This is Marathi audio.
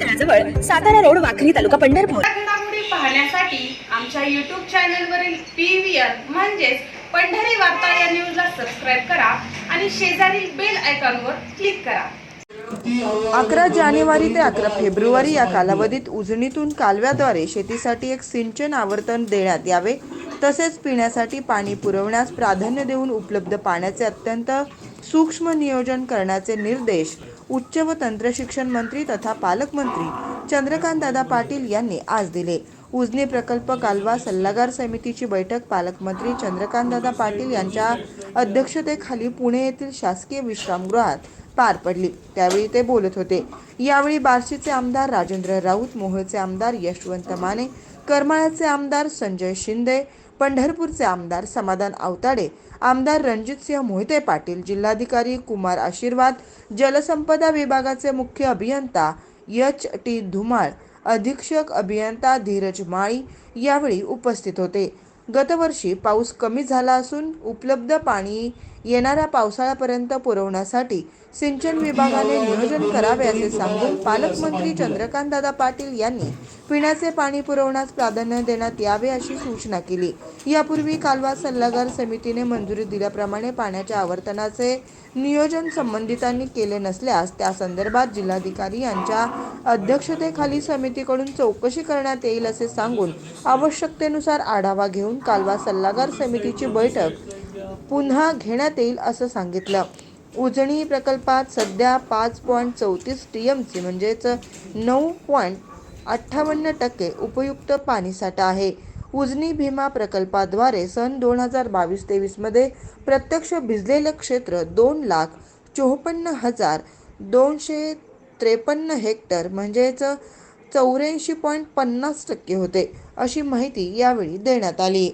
तळाजवळ सातारा रोड वाखरी तालुका पंढरपूर. पाहण्यासाठी आमच्या युट्यूब चॅनलवरील पी व्ही आर म्हणजेच पंढरी वार्ता या न्यूजला सबस्क्राईब करा आणि शेजारील बेल आयकॉनवर क्लिक करा. अकरा जानेवारी ते अकरा फेब्रुवारी या कालावधीत उजनीतून कालव्याद्वारे शेतीसाठी एक सिंचन आवर्तन देण्यात यावे. तसेच पिण्यासाठी पाणी पुरवण्यास प्राधान्य देऊन उपलब्ध पाण्याचे अत्यंत सूक्ष्म नियोजन करण्याचे निर्देश उच्च व तंत्रशिक्षण मंत्री तथा पालकमंत्री चंद्रकांत दादा पाटील यांनी आज दिले. उजनी प्रकल्प कालवा सल्लागार समितीची बैठक पालकमंत्री चंद्रकांतदादा पाटील यांच्या अध्यक्षतेखाली पुणे येथील शासकीय विश्रामगृहात पार पडली. त्यावेळी ते बोलत होते. यावेळी बार्शीचे आमदार राजेंद्र राऊत मोहोळचे आमदार यशवंत माने करमाळ्याचे आमदार संजय शिंदे पंढरपूरचे आमदार समाधान आवताडे आमदार रणजितसिंह मोहिते पाटील जिल्हाधिकारी कुमार आशीर्वाद जलसंपदा विभागाचे मुख्य अभियंता यच टी धुमाळ अधीक्षक अभियंता धीरज माळी यावेळी उपस्थित होते. गतवर्षी पाऊस कमी झाला असून उपलब्ध पाणी येणाऱ्या पावसाळ्यापर्यंत पुरवण्यासाठी सिंचन विभागाने नियोजन करावे असे सांगून पालकमंत्री चंद्रकांतदादा पाटील यांनी पिण्याचे पाणी पुरवण्यास प्राधान्य देण्यात यावे अशी सूचना केली. यापूर्वी कालवा सल्लागार समितीने मंजुरी दिल्याप्रमाणे पाण्याच्या आवर्तनाचे नियोजन संबंधितांनी केले नसल्यास त्या संदर्भात जिल्हाधिकारी यांच्या अध्यक्षतेखाली समितीकडून चौकशी करण्यात येईल असे सांगून आवश्यकतेनुसार आढावा घेऊन कालवा सल्लागार समितीची बैठक पुन्हा घेण्यात येईल असं सांगितलं. उजणी प्रकल्पात सध्या पाच पॉईंट चौतीस टी एम सी म्हणजेच नऊ पॉईंट अठ्ठावन्न टक्के उपयुक्त पाणीसाठा आहे. उजनी भीमा प्रकल्पाद्वारे सन दोन हजार बावीस तेवीसमध्ये प्रत्यक्ष भिजलेलं क्षेत्र दोन लाख चोपन्न हजार दोनशे त्रेपन्न हेक्टर म्हणजेच चौऱ्याऐंशी पॉईंट पन्नास टक्के होते अशी माहिती यावेळी देण्यात आली.